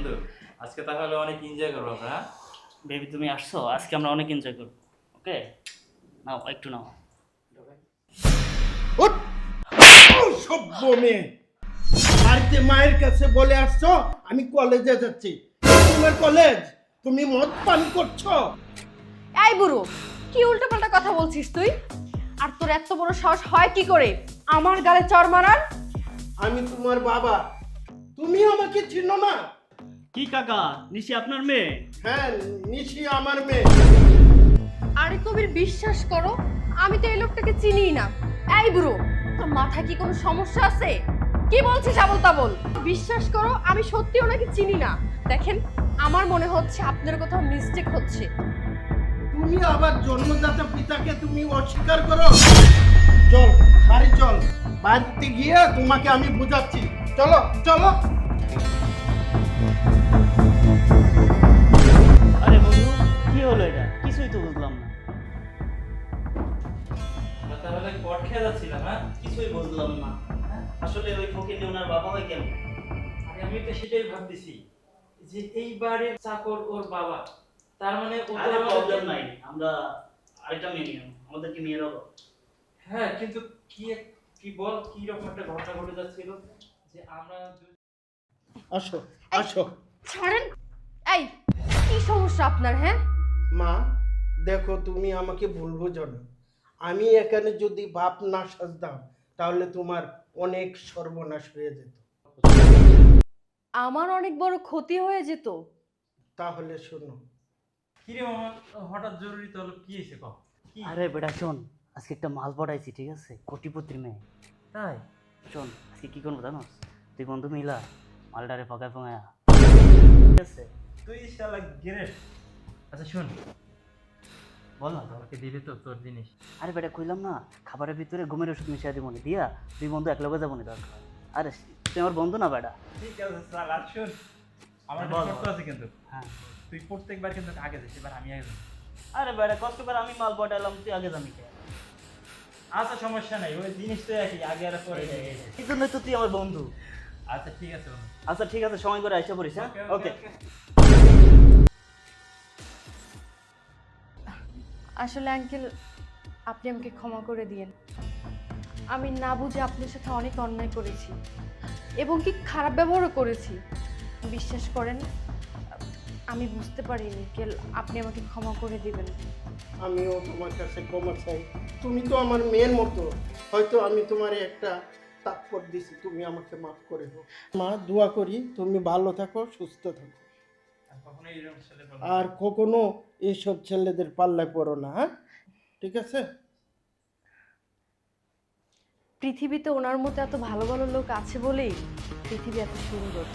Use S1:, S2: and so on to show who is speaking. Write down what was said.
S1: বন্ধু আজকে তাহলে অনেক এনজয় করব আমরা হ্যাঁ?
S2: বেবি তুমি আসছো? আজকে আমরা অনেক এনজয় করব ওকে নাও একটু নাও।
S3: সভ্য মেয়ে! বাড়িতে মায়ের কাছে বলে আসছো আমি কলেজে যাচ্ছি। তোমার কলেজ তুমি মদ পান করছ?
S4: এই বুড়ো কি উল্টোপাল্টা কথা বলছিস তুই? আর তোর এত বড় সাহস হয় কি করে? আমার গালে চর মারার?
S3: আমি তোমার বাবা। তুমি আমাকে চিনো না?
S2: কি কাকা নিশি আপনার মেয়ে?
S3: হ্যাঁ নিশি আমার মেয়ে।
S4: আরে কবির বিশ্বাস করো আমি তো এই লোকটাকে চিনি না। এই বুড়ো তোর মাথায় কি কোনো সমস্যা আছে? কি বলছিস আবল তাবল? বিশ্বাস করো আমি সত্যি ওনাকে চিনি না। দেখেন আমার মনে হচ্ছে আপনার কোথাও মিস্টেক হচ্ছে।
S3: তুমি আবার জন্মদাতা পিতাকে তুমি অস্বীকার করো? চল বাড়ি চল। বাড়িতে গিয়ে তোমাকে আমি বুঝাচ্ছি। চলো চলো।
S2: হলো এটা? কিছুই তো বুঝলাম না।
S1: তাহলে কট খেয়ে যাচ্ছিলাম হ্যাঁ?
S2: কিছুই বুঝলাম না আসলে ওই ফকির ওনার বাবা হয় কেন?
S1: আরে আমি তো সেটাই ভাবতেছি যে এই চাকর ওর বাবা। তার মানে ও তো
S2: আরে
S1: আমাদের-
S2: প্রবলেম নাই আমরা আরেকটা মেয়ে নিলাম আমাদের কি মেয়ের অভাব
S1: হ্যাঁ কিন্তু কি কি বল কি রকম একটা ঘটনা ঘটে যাচ্ছিল যে আমরা দু-
S3: আসো আসো।
S4: ছাড়েন। এই কি সমস্যা আপনার হ্যাঁ?
S3: মা দেখো তুমি আমাকে ভুল বোঝো না আমি এখানে যদি বাপ না সাজতাম তাহলে তোমার অনেক সর্বনাশ হয়ে যেত।
S4: আমার অনেক বড় ক্ষতি হয়ে যেত।
S3: তাহলে শোনো।
S1: কি রে মামা হঠাৎ জরুরি তো হলো কি হয়েছে কম কি?
S2: আরে বেটা শোন আজকে একটা মাল পড়াইছি ঠিক আছে? কোটিপতির মেয়ে।
S1: তাই?
S2: শোন আজকে কি করব জানোস? তুই বন্ধু মিলা মালটারে ফকায় ফকায়া ঠিক আছে?
S1: তুই শালা গ্রেট আচ্ছা শুন।
S2: বল না
S1: আমাকে দিবি তো তোর জিনিস।
S2: আরে বেটা কইলাম না খাবারের ভিতরে ঘুমের ওষুধ মিশিয়ে দিব নি দিয়া দুই বন্ধু এক লগে যাব নি দরকার আরে তুই আমার বন্ধু না বেটা?
S1: ঠিক আছে শালা শুন আমার শর্ত আছে কিন্তু।
S2: হ্যাঁ।
S1: তুই প্রত্যেকবার কিন্তু আগে যাস এবার আমি আগে যাব।
S2: আরে বেটা কষ্ট করে আমি মাল পটাইলাম তুই আগে জানি কে?
S1: আচ্ছা সমস্যা নাই ওই জিনিস তো একই আগে আর পরে
S2: এই জন্যই তো তুই আমার বন্ধু।
S1: আচ্ছা ঠিক আছে
S2: আচ্ছা ঠিক আছে সময় করে আইসা পড়িস হ্যাঁ? ওকে।
S4: আসলে আঙ্কেল, আপনি আমাকে ক্ষমা করে দিয়েন। আমি না বুঝে আপনার সাথে অনেক অন্যায় করেছি এবং কি খারাপ ব্যবহারও করেছি। বিশ্বাস করেন, আমি বুঝতে পারিনি, আঙ্কেল, আপনি আমাকে ক্ষমা করে দিবেন।
S3: আমিও তোমার কাছে ক্ষমা চাই। তুমি তো আমার মেয়ের মতো। হয়তো আমি তোমার একটা তাৎপর দিছি, তুমি আমাকে মাফ করে দাও। মা, দোয়া করি, তুমি ভালো থাকো, সুস্থ থাকো। আর কখনো এইসব ছেলেদের পাল্লায় পড়ো না হ্যাঁ? ঠিক আছে?
S4: পৃথিবীতে ওনার মতো এত ভালো ভালো লোক আছে বলেই পৃথিবী এত সুন্দর।